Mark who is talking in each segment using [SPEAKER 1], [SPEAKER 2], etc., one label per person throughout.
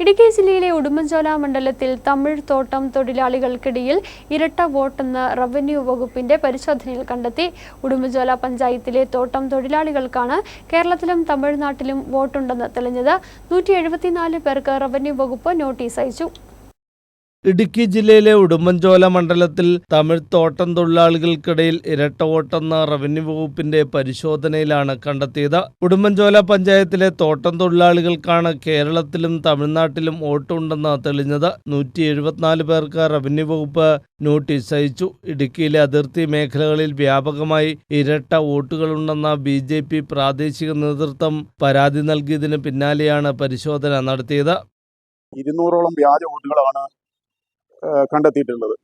[SPEAKER 1] ഇടുക്കി ജില്ലയിലെ ഉടുമ്പൻചോല മണ്ഡലത്തിൽ തമിഴ് തോട്ടം തൊഴിലാളികൾക്കിടയിൽ ഇരട്ട വോട്ടെന്ന് റവന്യൂ വകുപ്പിന്റെ പരിശോധനയിൽ കണ്ടെത്തി ഉടുമ്പൻചോല പഞ്ചായത്തിലെ തോട്ടം തൊഴിലാളികൾക്കാണ് കേരളത്തിലും തമിഴ്നാട്ടിലും വോട്ടുണ്ടെന്ന് തെളിഞ്ഞത്. നൂറ്റി പേർക്ക് റവന്യൂ വകുപ്പ് നോട്ടീസ് അയച്ചു.
[SPEAKER 2] ഇടുക്കി ജില്ലയിലെ ഉടുമ്പൻചോല മണ്ഡലത്തിൽ തമിഴ് തോട്ടം തൊഴിലാളികൾക്കിടയിൽ ഇരട്ട വോട്ടെന്ന റവന്യൂ വകുപ്പിന്റെ പരിശോധനയിലാണ് കണ്ടെത്തിയത്. ഉടുമ്പൻചോല പഞ്ചായത്തിലെ തോട്ടം തൊഴിലാളികൾക്കാണ് കേരളത്തിലും തമിഴ്നാട്ടിലും വോട്ടുണ്ടെന്ന് തെളിഞ്ഞത്. നൂറ്റി എഴുപത്തിനാല് പേർക്ക് റവന്യൂ വകുപ്പ് നോട്ടീസ് അയച്ചു. ഇടുക്കിയിലെ അതിർത്തി മേഖലകളിൽ വ്യാപകമായി ഇരട്ട വോട്ടുകളുണ്ടെന്ന ബി ജെ പി പ്രാദേശിക നേതൃത്വം പരാതി നൽകിയതിന് പിന്നാലെയാണ് പരിശോധന നടത്തിയത്.
[SPEAKER 3] ഇരുന്നൂറോളം വ്യാജ വോട്ടുകളാണ് കണ്ടെത്തിയിട്ടുള്ളത്.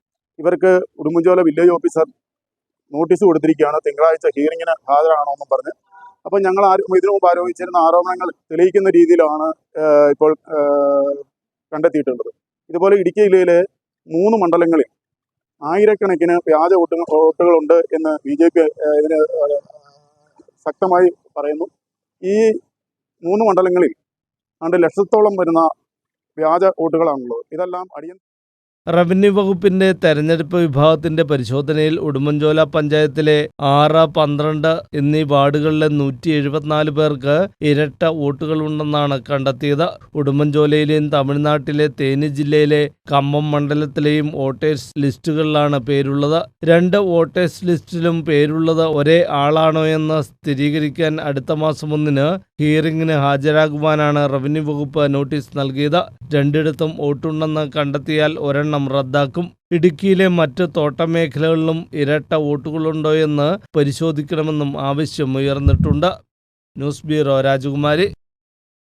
[SPEAKER 3] ഇവർക്ക് ഉടുമ്പൻചോല വില്ലേജ് ഓഫീസർ നോട്ടീസ് കൊടുത്തിരിക്കുകയാണ്. തിങ്കളാഴ്ച ഹിയറിങ്ങിന് ഹാജരാകണമെന്നും പറഞ്ഞ്. അപ്പം ഞങ്ങൾ ആരും ഇതിനു മുമ്പ് ആരോപിച്ചിരുന്ന ആരോപണങ്ങൾ തെളിയിക്കുന്ന രീതിയിലാണ് ഇപ്പോൾ കണ്ടെത്തിയിട്ടുള്ളത്. ഇതുപോലെ ഇടുക്കി ജില്ലയിലെ മൂന്ന് മണ്ഡലങ്ങളിൽ ആയിരക്കണക്കിന് വ്യാജ വോട്ടുകൾ വോട്ടുകളുണ്ട് എന്ന് ബി ജെ പി ഇതിന് ശക്തമായി പറയുന്നു. ഈ മൂന്ന് മണ്ഡലങ്ങളിൽ രണ്ട് ലക്ഷത്തോളം വരുന്ന വ്യാജ വോട്ടുകളാണുള്ളത്. ഇതെല്ലാം അടിയന്തര
[SPEAKER 2] റവന്യൂ വകുപ്പിന്റെ തെരഞ്ഞെടുപ്പ് വിഭാഗത്തിന്റെ പരിശോധനയിൽ ഉടുമ്പൻചോല പഞ്ചായത്തിലെ ആറ് പന്ത്രണ്ട് എന്നീ വാർഡുകളിലെ നൂറ്റി എഴുപത്തിനാല് പേർക്ക് ഇരട്ട വോട്ടുകളുണ്ടെന്നാണ് കണ്ടെത്തിയത്. ഉടുമ്പൻചോലയിലെയും തമിഴ്നാട്ടിലെ തേനി ജില്ലയിലെ കമ്മം മണ്ഡലത്തിലെയും വോട്ടേഴ്സ് ലിസ്റ്റുകളിലാണ് പേരുള്ളത്. രണ്ട് വോട്ടേഴ്സ് ലിസ്റ്റിലും പേരുള്ളത് ഒരേ ആളാണോ എന്ന് സ്ഥിരീകരിക്കാൻ അടുത്ത മാസം ഒന്നിന് ഹിയറിംഗിന് ഹാജരാകുവാനാണ് റവന്യൂ വകുപ്പ് നോട്ടീസ് നൽകിയത്. രണ്ടിടത്തും വോട്ടുണ്ടെന്ന് കണ്ടെത്തിയാൽ ഒരെണ്ണം റദ്ദാക്കും. ഇടുക്കിയിലെ മറ്റ് തോട്ടമേഖലകളിലും ഇരട്ട വോട്ടുകളുണ്ടോയെന്ന് പരിശോധിക്കണമെന്നും ആവശ്യം ഉയർന്നിട്ടുണ്ട്. ന്യൂസ് ബ്യൂറോ രാജകുമാരി.